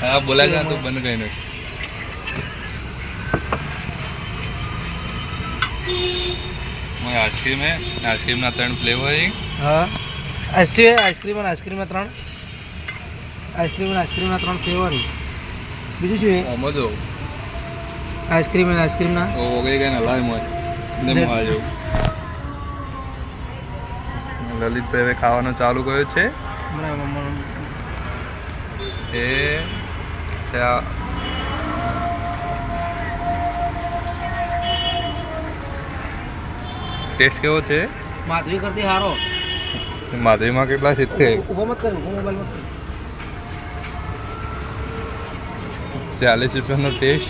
હા બોલા ગયા તો બંધ કરીને નથી આઈસ્ક્રીમ હે? આઈસ્ક્રીમના ત્રણ ફ્લેવર હે. હા. આઈસ્ક્રીમ આઈસ્ક્રીમ અને આઈસ્ક્રીમના ત્રણ. આઈસ્ક્રીમ અને આઈસ્ક્રીમના ત્રણ ફ્લેવર બીજું શું છે આમાં જો આઈસ્ક્રીમ અને આઈસ્ક્રીમના ઓ ઓગળી ગઈ ને લાય મોજ ને મોજ લલિતભાઈ ખાવાનું ચાલુ કર્યું છે. હમણાં એ ટેસ્ટ કેવો છે? માધવી કરતી હારો. માધવીમાં કેટલા સિત્તેર ઊભો મત કર મોબાઈલ મત ચાલીસ રૂપિયાનો ટેસ્ટ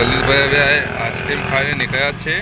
જલીલભાઈ હવે આ આઈસ્ક્રીમ ખાઈને નીકળ્યા છે.